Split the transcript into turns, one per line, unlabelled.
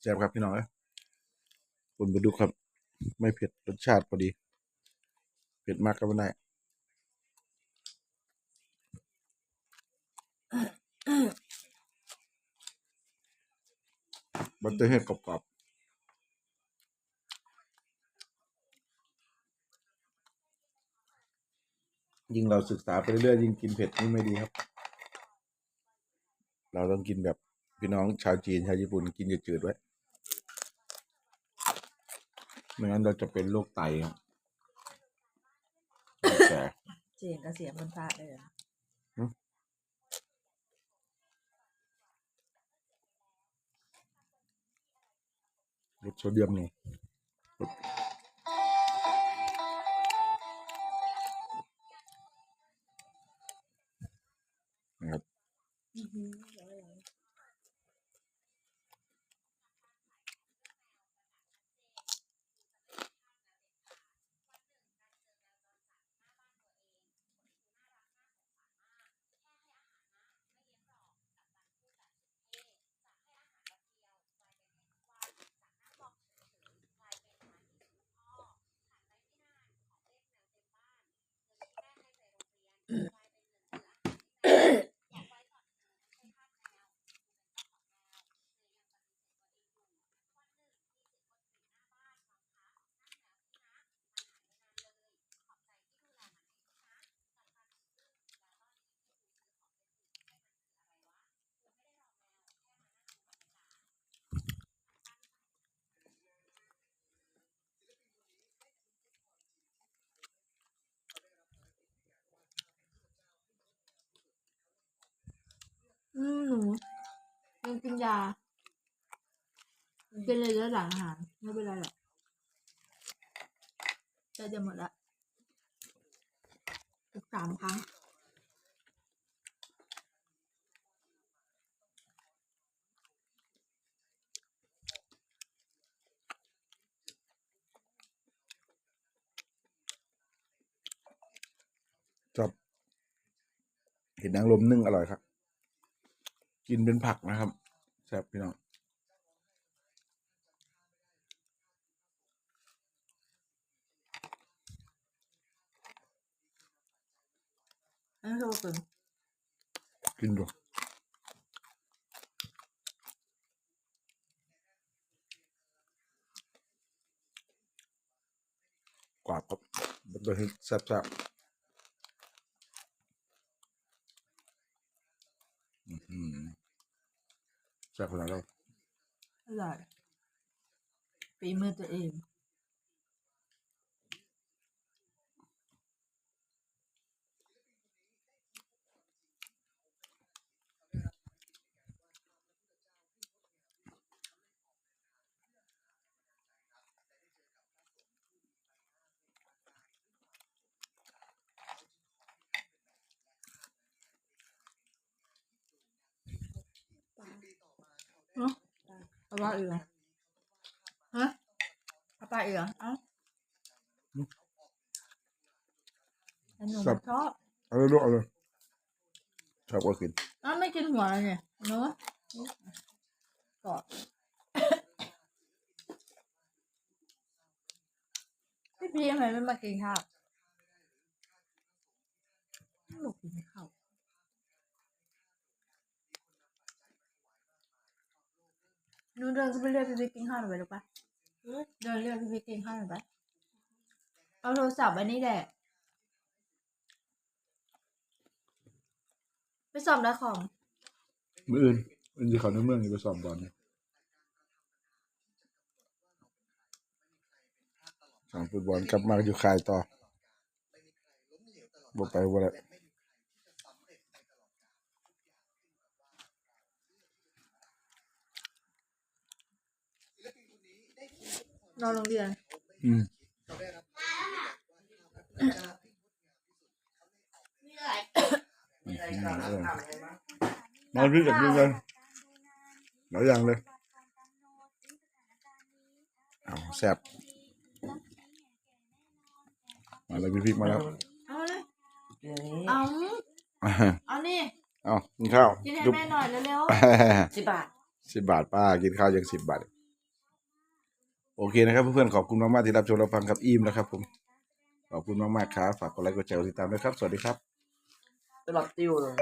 แซ่บครับพี่น้องเอ้ยคุณไปดูครับ ไม่เผ็ดรสชาติพอดี เผ็ดมากก็ไม่ได้บัตเตอร์เฮดกรอบๆยิ่งเราศึกษาไปเรื่อยๆยิ่งกินเผ็ดยิ่ไม่ดีครับ เราต้องกินแบบ พี่น้องชาวจีนชาวญี่ปุ่นกินจืดๆไว้ ไม่งั้นเราจะเป็นโรคไตครับแต่
เสียงกับเสียงมันพระเลยอะ
ลดโซเดียมลงลดนะครับ
อืมหนูยังกินยากินเลยแล้วหลังอาหารไม่เป็นไรหรอกจะจะหมดละอีกสามครั้ง
ชอบเห็นนางรมนึ่งอร่อยครับ กินเป็นผักนะครับแซ่บพี่น้อง
อันนี้คือว่าเป็น
กินดูกรอบครับบัตเตอร์เฮดแซ่บๆ อืมแซ่บขนาดนั้น
อร่อยฝีมือตัวเอง เนาะ เอาปลาอีกเหรอฮะเอาปลาอีกเหรอเอ้าแต่หนูไม่ชอบ
เอาเลยลูกเอาเลยชอบก็กิน
อ้าวไม่กินหัวเลยเนี่ยเนอะกอดพี่พีทำไมไม่มากินข้าวลูกกินข้าวหนู เดินขึ้นไปเรียกพี่พีทกินข้าวหน่อยไปหรือปะเดินเรียกพี่พีทกินข้าวหน่อยไปเอาโทรศัพท์อันนี้แหละไปสอบได้ของ
มืออื่นอื่นที่เขาในเมืองอยู่ไปสอบบอลเนี่ยสองฟุตบอลกลับมาอยู่คายต่อบ่ไปบ่ได้
นอนโรงเรียน
อืมมาพี่กับพี่กันหลายอย่างเลยเอาแซ่บมาเลยพี่พริกมาแล้ว
เอาเลย
เดี๋ยวนี้
เอา
อ่า
เอานี่
เอากินข้าว
กินให้
จุ๊บ
แม่หน่อยเร็ว
สิบบาท
สิบบาทป้ากินข้าวยังสิบบาท โอเคนะครับเพื่อนๆขอบคุณมากๆที่รับชมรับฟังครับอิ่มนะครับ ผมขอบคุณมากๆครับฝากกดไลค์กดแชร์กดติดตามด้วยครับ สวัสดีครับ
ตลับติวเลย